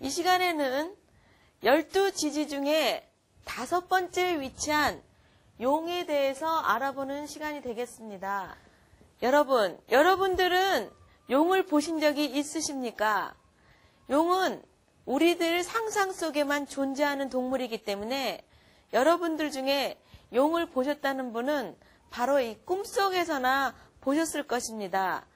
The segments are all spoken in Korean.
이 시간에는 열두 지지 중에 다섯 번째 위치한 용에 대해서 알아보는 시간이 되겠습니다. 여러분, 여러분들은 용을 보신 적이 있으십니까? 용은 우리들 상상 속에만 존재하는 동물이기 때문에 여러분들 중에 용을 보셨다는 분은 바로 이 꿈속에서나 보셨을 것입니다.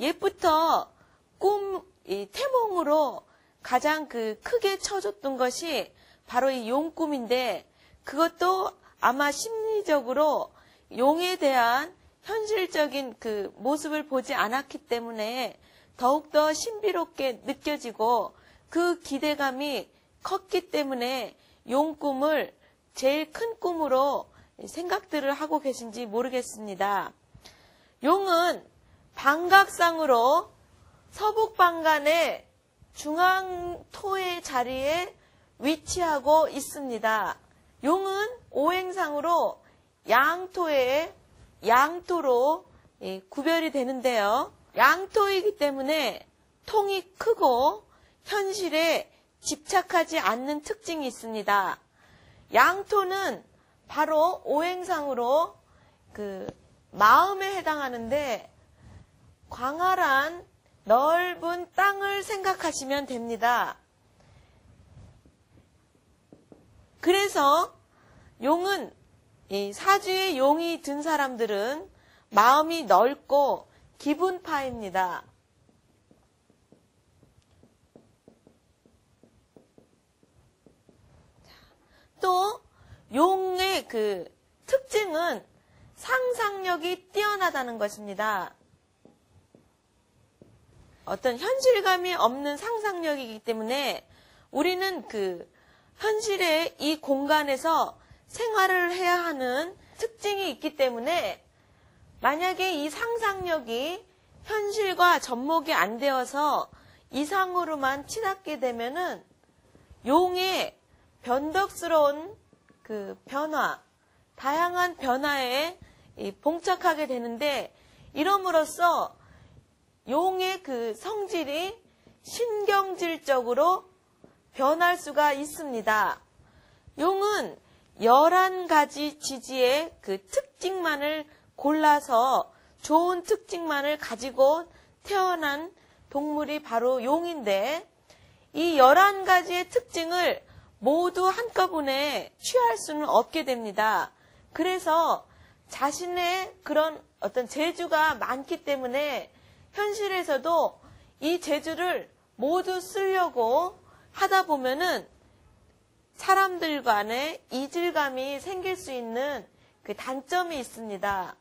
옛부터 꿈, 이 태몽으로 가장 그 크게 쳐줬던 것이 바로 이 용꿈인데 그것도 아마 심리적으로 용에 대한 현실적인 그 모습을 보지 않았기 때문에 더욱더 신비롭게 느껴지고 그 기대감이 컸기 때문에 용 꿈을 제일 큰 꿈으로 생각들을 하고 계신지 모르겠습니다. 용은 방각상으로 서북방간의 중앙토의 자리에 위치하고 있습니다. 용은 오행상으로 양토의 양토로 구별이 되는데요. 양토이기 때문에 통이 크고 현실에 집착하지 않는 특징이 있습니다. 양토는 바로 오행상으로 그 마음에 해당하는데 광활한 넓은 땅을 생각하시면 됩니다. 그래서 용은 이 사주에 용이 든 사람들은 마음이 넓고 기분파입니다. 또 용의 그 특징은 상상력이 뛰어나다는 것입니다. 어떤 현실감이 없는 상상력이기 때문에 우리는 그 현실의 이 공간에서 생활을 해야 하는 특징이 있기 때문에 만약에 이 상상력이 현실과 접목이 안 되어서 이상으로만 치닫게 되면은 용의 변덕스러운 그 변화, 다양한 변화에 봉착하게 되는데 이럼으로써 용의 그 성질이 신경질적으로 변할 수가 있습니다. 용은 11가지 지지의 그 특징만을 골라서 좋은 특징만을 가지고 태어난 동물이 바로 용인데 이 11가지의 특징을 모두 한꺼번에 취할 수는 없게 됩니다. 그래서 자신의 그런 어떤 재주가 많기 때문에 현실에서도 이 재주를 모두 쓰려고 하다 보면은 사람들 간에 이질감이 생길 수 있는 그 단점이 있습니다.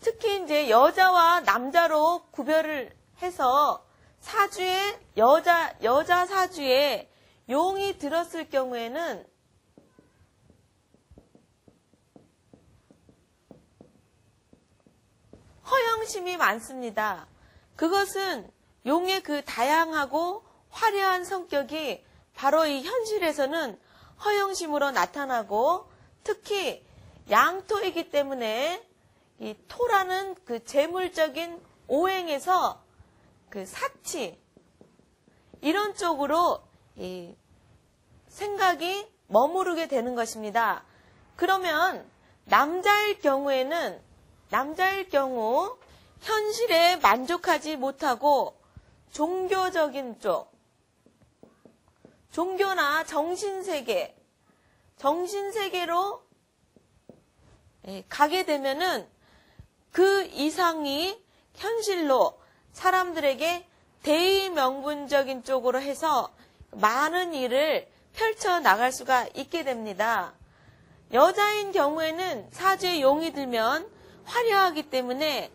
특히 이제 여자와 남자로 구별을 해서 사주에 여자 여자 사주에 용이 들었을 경우에는 허영심이 많습니다. 그것은 용의 그 다양하고 화려한 성격이 바로 이 현실에서는 허영심으로 나타나고 특히 양토이기 때문에 이 토라는 그 재물적인 오행에서 그 사치 이런 쪽으로 이 생각이 머무르게 되는 것입니다. 그러면 남자일 경우에는 남자일 경우 현실에 만족하지 못하고 종교적인 쪽, 종교나 정신세계, 정신세계로 예, 가게 되면은 그 이상이 현실로 사람들에게 대의명분적인 쪽으로 해서 많은 일을 펼쳐 나갈 수가 있게 됩니다. 여자인 경우에는 사주에 용이 들면 화려하기 때문에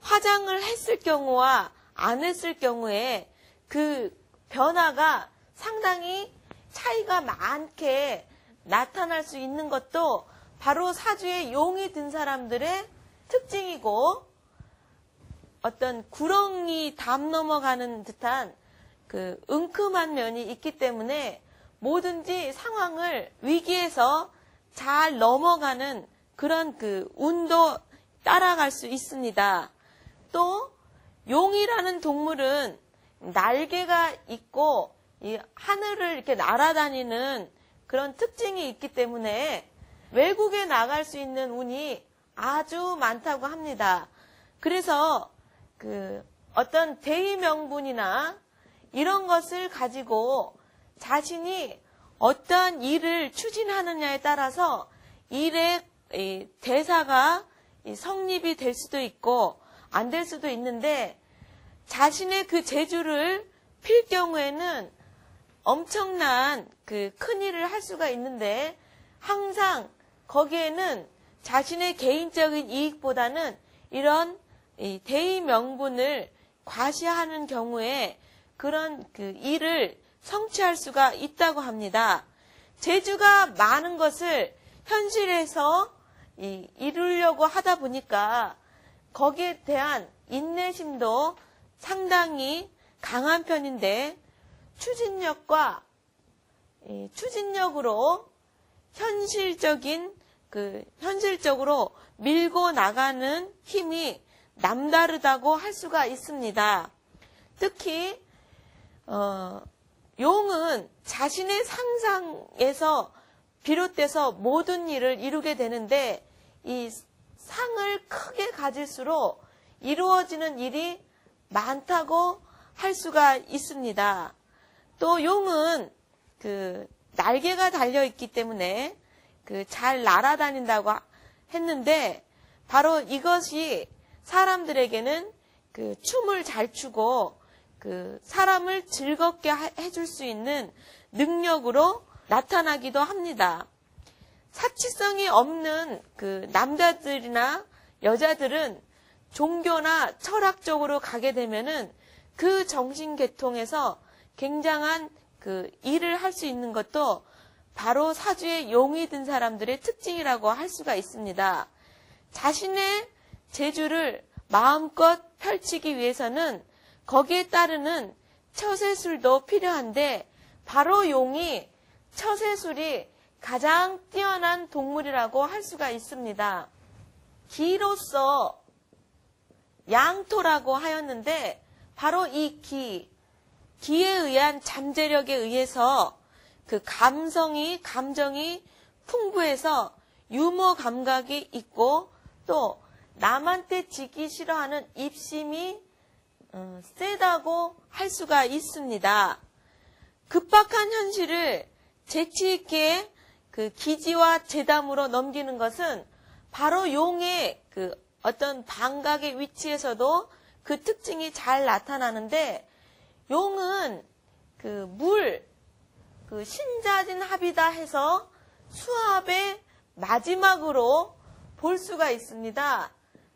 화장을 했을 경우와 안 했을 경우에 그 변화가 상당히 차이가 많게 나타날 수 있는 것도 바로 사주에 용이 든 사람들의 특징이고 어떤 구렁이 담 넘어가는 듯한 그 은큼한 면이 있기 때문에 뭐든지 상황을 위기에서 잘 넘어가는 그런 그 운도 따라갈 수 있습니다. 또 용이라는 동물은 날개가 있고 이 하늘을 이렇게 날아다니는 그런 특징이 있기 때문에 외국에 나갈 수 있는 운이 아주 많다고 합니다. 그래서 그 어떤 대의 명분이나 이런 것을 가지고 자신이 어떠한 일을 추진하느냐에 따라서 일의 대사가 성립이 될 수도 있고 안 될 수도 있는데 자신의 그 재주를 필 경우에는 엄청난 그 큰 일을 할 수가 있는데 항상 거기에는 자신의 개인적인 이익보다는 이런 대의 명분을 과시하는 경우에 그런 그 일을 성취할 수가 있다고 합니다. 재주가 많은 것을 현실에서 이루려고 하다 보니까 거기에 대한 인내심도 상당히 강한 편인데 추진력과 추진력으로 현실적인 그 현실적으로 밀고 나가는 힘이 남다르다고 할 수가 있습니다. 특히 어, 용은 자신의 상상에서 비롯돼서 모든 일을 이루게 되는데 이 상을 크게 가질수록 이루어지는 일이 많다고 할 수가 있습니다. 또 용은 그 날개가 달려 있기 때문에 그 잘 날아다닌다고 했는데 바로 이것이 사람들에게는 그 춤을 잘 추고 그 사람을 즐겁게 해줄 수 있는 능력으로 나타나기도 합니다. 사치성이 없는 그 남자들이나 여자들은 종교나 철학적으로 가게 되면은 그 정신 계통에서 굉장한 그 일을 할 수 있는 것도 바로 사주에 용이 든 사람들의 특징이라고 할 수가 있습니다. 자신의 재주를 마음껏 펼치기 위해서는 거기에 따르는 처세술도 필요한데 바로 용이 처세술이 가장 뛰어난 동물이라고 할 수가 있습니다. 기로서 양토라고 하였는데 바로 이 기, 기에 의한 잠재력에 의해서 그 감성이, 감정이 풍부해서 유머 감각이 있고 또 남한테 지기 싫어하는 입심이 어, 세다고 할 수가 있습니다. 급박한 현실을 재치 있게 그 기지와 재담으로 넘기는 것은 바로 용의 그 어떤 방각의 위치에서도 그 특징이 잘 나타나는데 용은 그 물, 그 신자진 합이다 해서 수합의 마지막으로 볼 수가 있습니다.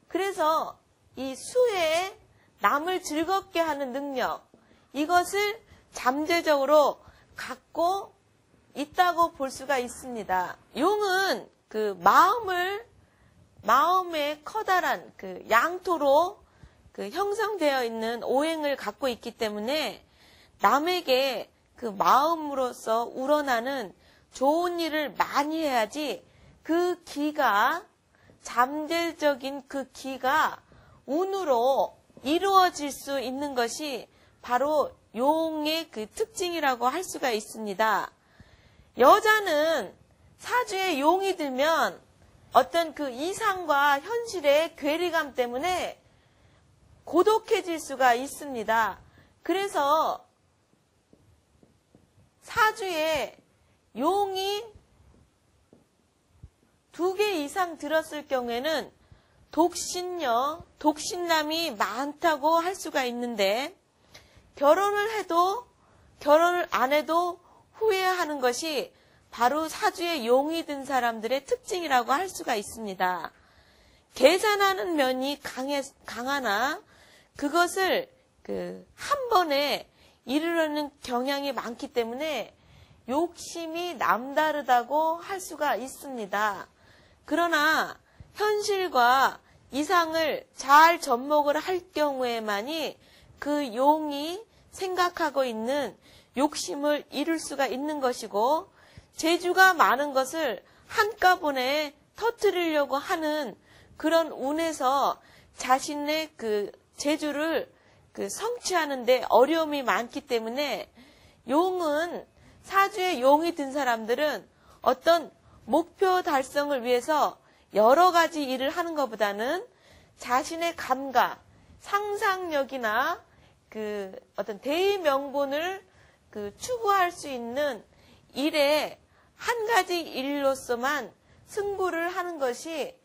그래서 이 수에 남을 즐겁게 하는 능력, 이것을 잠재적으로 갖고 있다고 볼 수가 있습니다. 용은 그 마음을 마음의 커다란 그 양토로 그 형성되어 있는 오행을 갖고 있기 때문에 남에게 그 마음으로서 우러나는 좋은 일을 많이 해야지 그 기가 잠재적인 그 기가 운으로 이루어질 수 있는 것이 바로 용의 그 특징이라고 할 수가 있습니다. 여자는 사주에 용이 들면 어떤 그 이상과 현실의 괴리감 때문에 고독해질 수가 있습니다. 그래서 사주에 용이 두 개 이상 들었을 경우에는 독신녀, 독신남이 많다고 할 수가 있는데 결혼을 해도 결혼을 안 해도 후회하는 것이 바로 사주에 용이 든 사람들의 특징이라고 할 수가 있습니다. 계산하는 면이 강해, 강하나 그것을 그 한 번에 이르려는 경향이 많기 때문에 욕심이 남다르다고 할 수가 있습니다. 그러나 현실과 이상을 잘 접목을 할 경우에만이 그 용이 생각하고 있는 욕심을 이룰 수가 있는 것이고 재주가 많은 것을 한꺼번에 터뜨리려고 하는 그런 운에서 자신의 그 재주를 그 성취하는데 어려움이 많기 때문에 용은 사주에 용이 든 사람들은 어떤 목표 달성을 위해서 여러 가지 일을 하는 것보다는 자신의 감각, 상상력이나 그 어떤 대의 명분을 그 추구할 수 있는 일에 한 가지 일로서만 승부를 하는 것이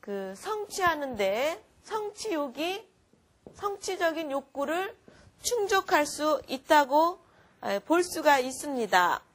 그 성취하는데 성취욕이 성취적인 욕구를 충족할 수 있다고 볼 수가 있습니다.